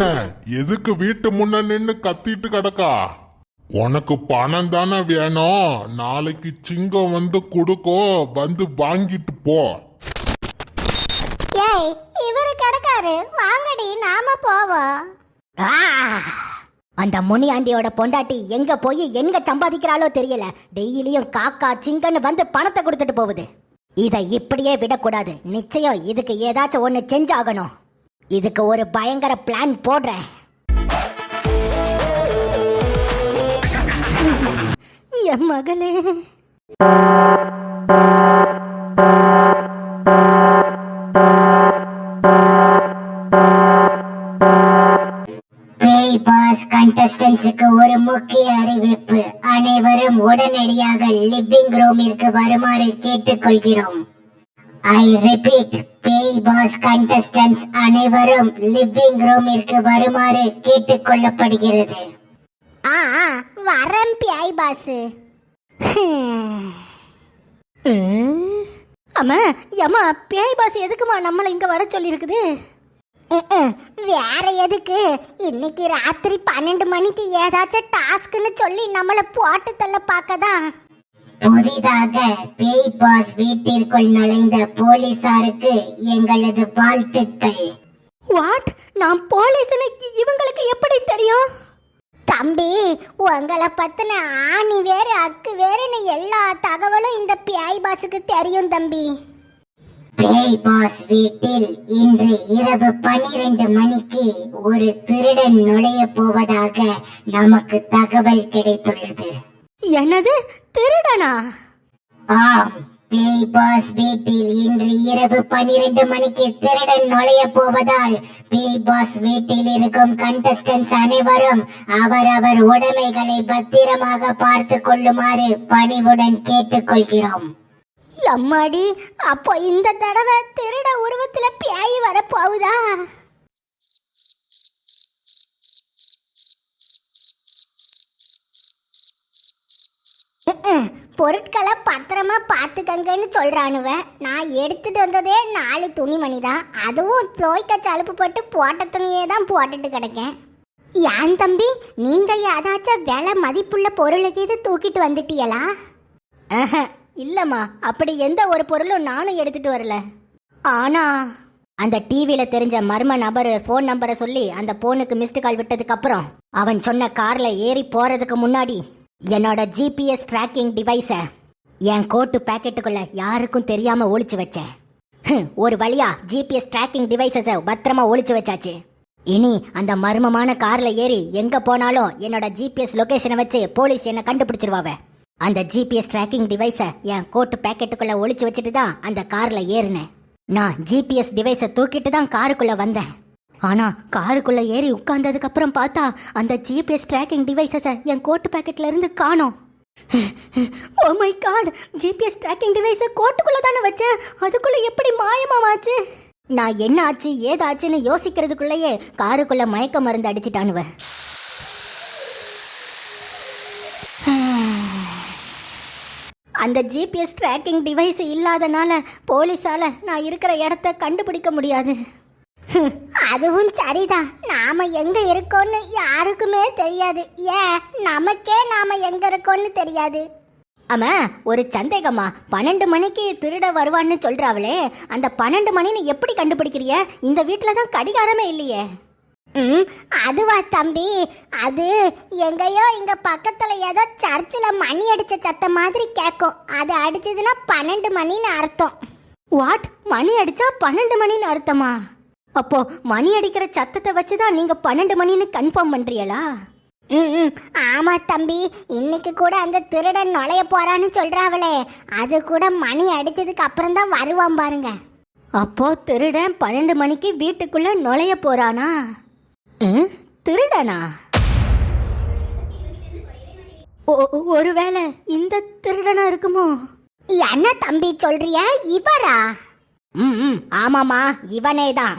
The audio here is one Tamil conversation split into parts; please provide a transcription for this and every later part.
என்ன? எதுக்கு வீட்டு முன்ன நின்னு கத்திட்டு கிடக்கா? உனக்கு பணம் தானே வேணும். நாளைக்கு சிங்கம் வந்து கொடுக்கும் வந்து வாங்கிட்டு போ. ஏய் இவரு கிடக்காரு. வாங்கடி நாம போவோம். ஆ! அந்த முனியாண்டியோட பொண்டாட்டி எங்க போய் எங்க சம்பாதிக்கிறாளோ தெரியல. டெய்லியும் காக்கா சிங்கன்னு வந்து பணத்தை கொடுத்துட்டு போகுது. இதை இப்படியே விடக்கூடாது. நிச்சயம் இதுக்கு ஏதாச்சும் ஒண்ணு செஞ்சாகணும். இதுக்கு ஒரு பயங்கர பிளான் போடுறேன். என் மகளே. பேய் பாஸ் கண்டஸ்டன்ஸுக்கு ஒரு முக்கிய அறிவிப்பு. அனைவரும் உடனடியாக லிவிங் ரூமிற்கு வருமாறு கேட்டுக்கொள்கிறோம். I repeat Bigg Boss contestants அனைவரும் லிவிங் ரூமிற்கு வருமாறு கேட்டுக்கொள்ளப்படுகிறது. ஆ வரேன் பேய் பாஸ் அம்மா ஏம்மா பேய் பாஸ் எதுக்குமா நம்மளை இங்க வர சொல்லியிருக்குது வேற எதுக்கு? இன்னைக்கு ராத்திரி பன்னெண்டு மணிக்கு ஏதாச்சும் டாஸ்க்னு சொல்லி நம்மள போட்டு தள்ள பார்க்கதான். புதிதாக பேய் பாஸ் வீட்டிற்குள் நுழைந்த போலீசாருக்கு எங்களது வாழ்த்துக்கள். வாட் நான் போலீஸ்னு இவங்களுக்கு எப்படி தெரியும்? தம்பி உங்களை பத்தின ஆணி வேறு அக்கு வேறுன்னு எல்லா தகவலும் இந்த பேய் பாஸுக்கு தெரியும் தம்பி. பேய் பாஸ் வீட்டில் இன்று இரவு பனிரெண்டு மணிக்கு ஒரு திருடன் நுழைய போவதாக நமக்கு தகவல் கிடைத்துள்ளது. என்னது? திருடனா? ஆம். பேய் பாஸ் வீட்டில் இன்று இரவு பனிரெண்டு மணிக்கு திருடன் நுழைய போவதால் பேய் பாஸ் வீட்டில் இருக்கும் கண்டஸ்டன்ஸ் அனைவரும் அவரவர் உடைமைகளை பத்திரமாக பார்த்து கொள்ளுமாறு பணிவுடன் கேட்டுக்கொள்கிறோம். அம்மாடி அப்போ இந்த தடவை திருட உருவத்துல பேய் வர போகுதா பொருட்களை பத்திரமா பார்த்துக்கங்கன்னு சொல்றானுவ. நான் எடுத்துட்டு வந்ததே நாலு துணிமணி தான் அதுவும் துவைக்க சலுப்பு போட்டு போட்ட துணியே தான் போட்டுட்டு கிடக்கேன். ஏன் தம்பி நீங்க ஏதாச்சும் விலை மதிப்புள்ள பொருளுக்கு இது தூக்கிட்டு வந்துட்டீங்களா ஆஹா, இல்லம்மா. அப்படி எந்த ஒரு பொருளும் நானும் எடுத்துட்டு வரல. ஆனா அந்த டிவியில தெரிஞ்ச மர்ம நபர் ஃபோன் நம்பரை சொல்லி அந்த போனுக்கு மிஸ்டு கால் விட்டதுக்கு அப்புறம் அவன் சொன்ன கார்ல ஏறி போறதுக்கு முன்னாடி என்னோட ஜிபிஎஸ் ட்ராக்கிங் டிவைஸை என் கோட்டு பேக்கெட்டுக்குள்ள யாருக்கும் தெரியாம ஒழிச்சு வச்சேன். ஒரு வழியா ஜிபிஎஸ் ட்ராக்கிங் டிவைசஸை பத்திரமா ஒழிச்சு வச்சாச்சு. இனி அந்த மர்மமான கார்ல ஏறி எங்க போனாலும் என்னோட ஜிபிஎஸ் லொகேஷனை வச்சு போலீஸ் என்ன கண்டுபிடிச்சிருவாவ. அந்த ஜிபிஎஸ் ட்ராக்கிங் டிவைஸை என் கோட்டு பேக்கெட்டுக்குள்ள ஒழிச்சு வச்சுட்டு தான் அந்த கார்ல ஏறினேன். நான் ஜிபிஎஸ் டிவைஸை தூக்கிட்டு தான் காருக்குள்ள வந்தேன். ஆனா காருக்குள்ள ஏறி உட்கார்ந்ததுக்கு அப்புறம் பார்த்தா அந்த ஜிபிஎஸ் ட்ராக்கிங் டிவைஸஸை என் கோட்டு பேக்கெட்ல இருந்து காணோம். Oh my God GPS tracking டிவைஸை கோட்டுக்குள்ள தானே வச்சேன். அதுக்குள்ள எப்படி மாயமாவாச்சு? நான் என்ன ஆச்சு ஏதாச்சுன்னு யோசிக்கிறதுக்குள்ளேயே காருக்குள்ள மயக்க மருந்து அடிச்சிட்டானுவ. அந்த ஜிபிஎஸ் ட்ராக்கிங் டிவைஸ் இல்லாதனால போலீஸால நான் இருக்கிற இடத்த கண்டுபிடிக்க முடியாது. அதுவும் சரிதான். நாம எங்க இருக்கோம்னு யாருக்குமே தெரியாது. ஏன் நமக்கே நாம எங்க இருக்கோம்னு தெரியாது. ஆமா ஒரு சந்தேகமா பன்னெண்டு மணிக்கு திருட வருவான்னு சொல்றாவளே. அந்த பன்னெண்டு மணின்னு எப்படி கண்டுபிடிக்கிறிய? இந்த வீட்டில் தான் கடிகாரமே இல்லையே. ம் அதுவா தம்பி. அது எங்கேயோ இங்க பக்கத்துல ஏதோ சர்ச்சில் மணி அடிச்ச சத்தம் மாதிரி கேட்கும் அது அடிச்சதுன்னா பன்னெண்டு மணின்னு அர்த்தம். வாட் மணி அடிச்சா பன்னெண்டு மணின்னு அர்த்தமா? அப்போ மணி அடிக்கிற சத்தத்தை வச்சு தான் நீங்க பன்னெண்டு மணின்னு கன்ஃபார்ம் பண்றீங்களா? ம் ஆமா தம்பி. இன்னைக்கு கூட அந்த திருடன் நுழைய போறான்னு சொல்றாவளே. அது கூட மணி அடிச்சதுக்கு அப்புறம் தான் வருவான் பாருங்க. அப்போ திருடன் பன்னெண்டு மணிக்கு வீட்டுக்குள்ள நுழைய போறானா? ம், திருடனா? ஓ- ஒருவேளை இந்த திருடனா இருக்குமோ? என்ன தம்பி சொல்றிய? இவரா? ம் ம், ஆமாமா இவனே தான்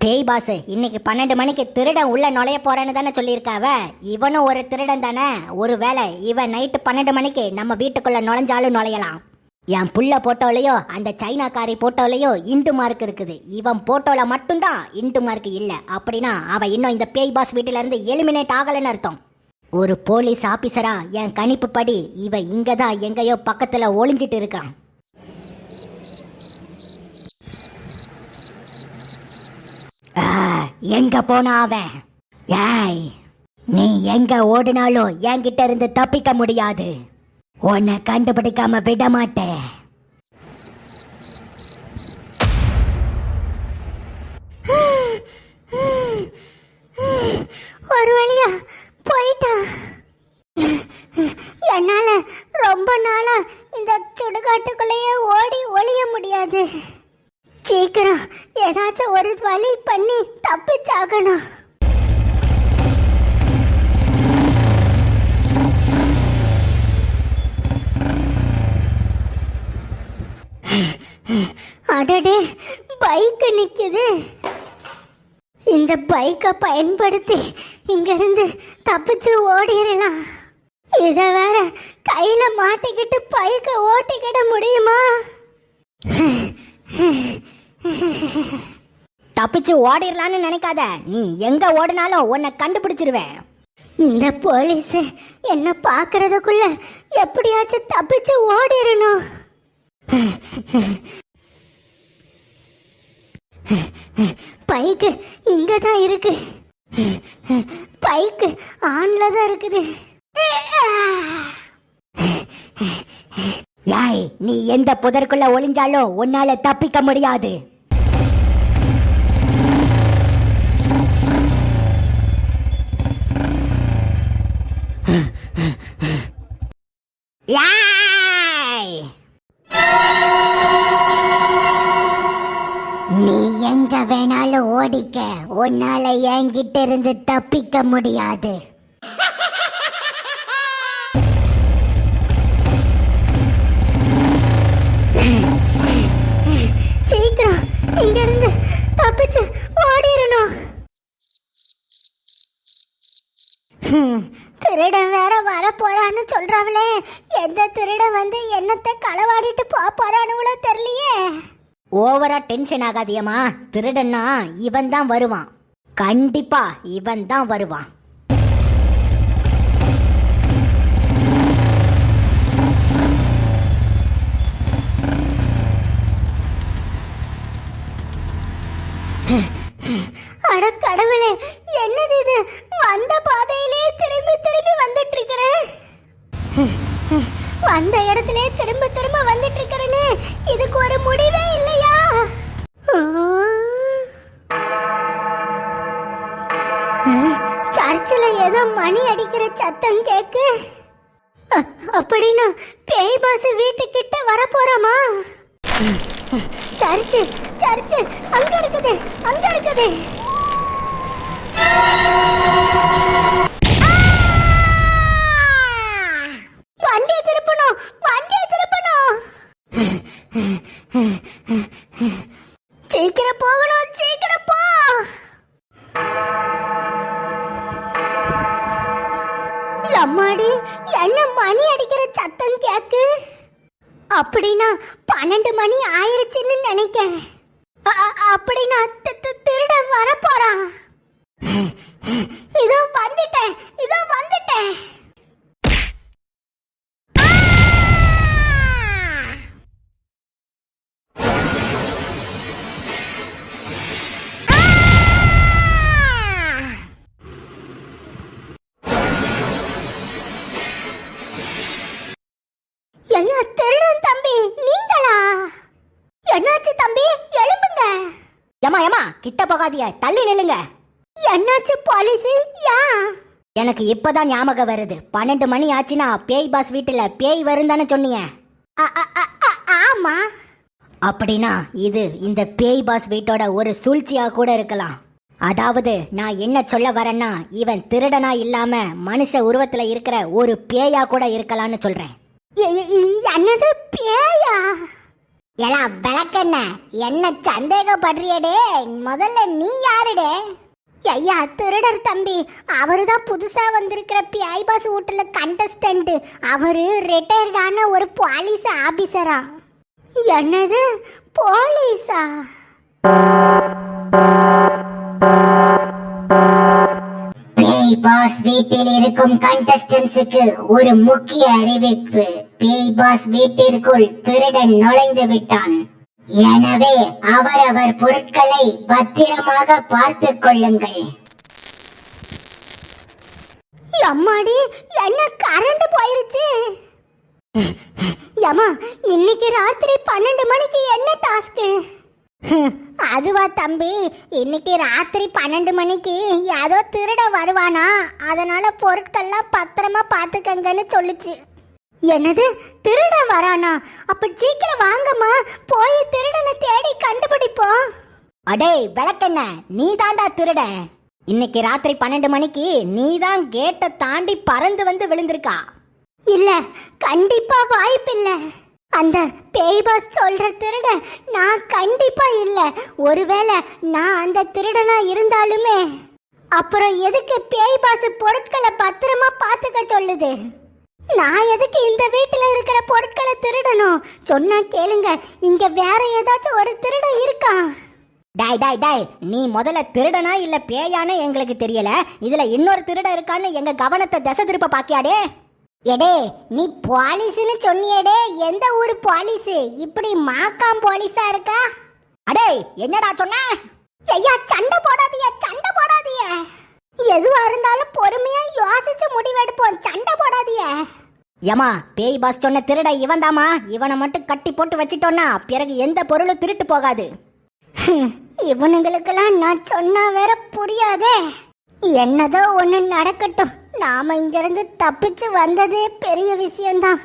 பேய் பாசு இன்னைக்கு பன்னெண்டு மணிக்கு திருடன் உள்ள நுழைய போறேன்னு தானே சொல்லியிருக்காவ? இவனும் ஒரு திருடன் தானே? ஒரு வேலை இவன் நைட்டு பன்னெண்டு மணிக்கு நம்ம வீட்டுக்குள்ள நுழைஞ்சாலும் நுழையலாம். என் புள்ள போட்டோலையோ அந்த சைனாக்காரி போட்டோலையோ இண்டு மார்க் இருக்குது. இவன் போட்டோல மட்டும்தான் இண்டு மார்க் இல்லை. அப்படின்னா அவன் இன்னும் இந்த பேய் பாஸ் வீட்டிலேருந்து எலிமினேட் ஆகலைன்னு அர்த்தம். ஒரு போலீஸ் ஆபீசரா என் கணிப்பு படி இவன் இங்கே தான் எங்கேயோ பக்கத்துல ஒளிஞ்சிட்டு இருக்கான் ஆ, எங்க போனா அவன்? ஏய் நீ எங்க ஓடினாலும் என்கிட்ட இருந்து தப்பிக்க முடியாது. உன்னை கண்டுபிடிக்காம விட மாட்டேன். ஒரு வழியா போயிட்டான். என்னால ரொம்ப நாளா இந்த சுடுகாட்டுக்குள்ளேயே ஓடி ஒளிய முடியாது. சீக்கிரம் ஏதாச்சும் ஒரு வழி பண்ணி தப்பிச்சாகணும். அடடே பைக் நிக்குது. இந்த பைக்கை பயன்படுத்தி இங்கிருந்து தப்பிச்சு ஓடிடலாம் இதை வேற கையில மாட்டிக்கிட்டு பைக்கை ஓட்டிக்கிட முடியுமா? தப்பிச்சு ஓடிடலான்னு நினைக்காத. நீ எங்க ஓடினாலும் உன்னை கண்டுபிடிச்சிருவேன். இந்த போலீஸ் என்ன பாக்குறதுக்குள்ள எப்படியாச்சும் தப்பிச்சு ஓடிடணும் பைக்கு இங்க தான் இருக்கு. பைக்கு ஆன்ல தான் இருக்குது. யாய் நீ எந்த புதருக்குள்ள ஒளிஞ்சாலும் உன்னால தப்பிக்க முடியாது. உன்னால என்கிட்ட இருந்து தப்பிக்க முடியாது. சீக்கிரம் இங்க இருந்து தப்பிச்சு ஓடிடணும் திருடன் வேற வர போறான்னு சொல்றாங்களே. எந்த திருடன் வந்து என்னத்தை களவாடிட்டு போ போறானுங்களோ தெரியலையே. ஓவரா டென்ஷன் ஆகாதியம்மா. திருடன்னா இவன் தான் வருவான். கண்டிப்பா இவன் தான் வருவான் அட கடவுளே என்னது இது வந்த பாதையிலே திரும்பி திரும்பி வந்துட்டு இருக்கிறேன் வந்த இடத்திலே திரும்ப திரும்ப வந்துட்டு இருக்கிறேன்னு இதுக்கு ஒரு முடிவே இல்லையா சர்ச்சில் ஏதோ மணி அடிக்கிற சத்தம் கேக்கு. அப்படின்னா பேய் பாஸ் வீட்டுக்கிட்ட வர போறோமா சர்ச்சு சர்ச்சு அங்க இருக்குது அங்க இருக்குது. வண்டியை திருப்பணும் வண்டியை திருப்பணும். சீக்கிரம் போகணும் சீக்கிரம் போ. அம்மாடி என்ன மணி அடிக்கிற சத்தம் கேக்கு? அப்படின்னா பன்னெண்டு மணி ஆயிருச்சுன்னு நினைக்கேன். அ- அப்படின்னா தி- திருடன் வர போறான் இதோ கிட்ட போகாதீங்க தள்ளி நில்லுங்க. என்னாச்சு பாலிசி யா? எனக்கு இப்பதான் ஞாபகம் வருது. பன்னெண்டு மணி ஆச்சுன்னா பேய் பாஸ் வீட்டுல பேய் வரும் தானே சொன்னீங்க அ- அ- ஆமா. அப்படின்னா இது இந்த பேய் பாஸ் வீட்டோட ஒரு சூழ்ச்சியா கூட இருக்கலாம். அதாவது நான் என்ன சொல்ல வரேன்னா இவன் திருடனா இல்லாம மனுஷ உருவத்துல இருக்கிற ஒரு பேயா கூட இருக்கலாம்னு சொல்றேன். என்னது? பேயா? எலா விளக்கண்ண. என்ன சந்தேகப்படுறியடே முதல்ல நீ யாருடே ஐயா திருடர் தம்பி. அவரு தான் புதுசாக வந்திருக்கிற பிஐபாஸ் ஹோட்டலில் கண்டஸ்டன்ட் அவரு ரிட்டையர்டான ஒரு போலீஸ் ஆபீசரா என்னது? போலீஸா? பேய் பாஸ் வீட்டில் இருக்கும் கண்டஸ்டன்ஸுக்கு ஒரு முக்கிய அறிவிப்பு. பேய் பாஸ் வீட்டிற்குள் திருடன் நுழைந்து விட்டான். எனவே அவரவர் பொருட்களை பத்திரமாக பார்த்துக் கொள்ளுங்கள். அம்மாடி என்ன கரண்ட் போயிருச்சு? யம்மா இன்னைக்கு ராத்திரி பன்னெண்டு மணிக்கு என்ன டாஸ்க்கு? அதுவா தம்பி இன்னைக்கு ராத்திரி பன்னெண்டு மணிக்கு ஏதோ திருட வருவானா? அதனால பொருட்கள்லாம் பத்திரமா பார்த்துக்கங்கன்னு சொல்லுச்சு. என்னது? திருடன் வரானா? அப்ப சீக்கிரம் வாங்கம்மா. போய் திருடனை தேடி கண்டுபிடிப்போம். அடே விளக்கென்ன நீ தாண்டா திருட இன்னைக்கு ராத்திரி பன்னெண்டு மணிக்கு நீ தான் கேட்டை தாண்டி பறந்து வந்து விழுந்திருக்கா. இல்ல கண்டிப்பா வாய்ப்பில்ல. அந்த பேய் பாஸ் சொல்ற திருட நான் கண்டிப்பா இல்ல. ஒருவேளை நான் அந்த திருடனா இருந்தாலுமே. அப்புறம் எதுக்கு பேய் பாஸ் பொருட்களை பத்திரமா பாத்துக்க சொல்லுது? நான் எதுக்கு இந்த வீட்டுல இருக்கிற பொருட்களை திருடணும்? சொன்னா கேளுங்க. இங்க வேற ஏதாச்சும் ஒரு திருடன் இருக்கான் டாய் டாய் டாய் நீ முதல்ல திருடனா இல்ல பேயானே எங்களுக்கு தெரியல? இதுல இன்னொரு திருட இருக்கான்னு எங்க கவனத்தை திசை திருப்ப பாக்கியாடே? எடே நீ போலீஸ்னு சொன்னியடே. எந்த ஊர் போலீஸ்? இப்படி மாக்காம் போலீஸா இருக்கா? அடே என்னடா சொன்ன? ஐயா சண்டை போடாதீய சண்டை போடாதீய எதுவா இருந்தாலும் பொறுமையா யோசிச்சு முடிவெடுப்போம் சண்டை போடாதீய ஏமா பேய் பாஸ் சொன்ன திருட இவன் இவனை மட்டும் கட்டி போட்டு வச்சிட்டோன்னா பிறகு எந்த பொருளும் திருட்டு போகாது. இவனுங்களுக்கெல்லாம் நான் சொன்னா வேற புரியாதே. என்னதோ ஒண்ணு நடக்கட்டும். நாம இங்கிருந்து தப்பிச்சு வந்ததே பெரிய விஷயம்தான்.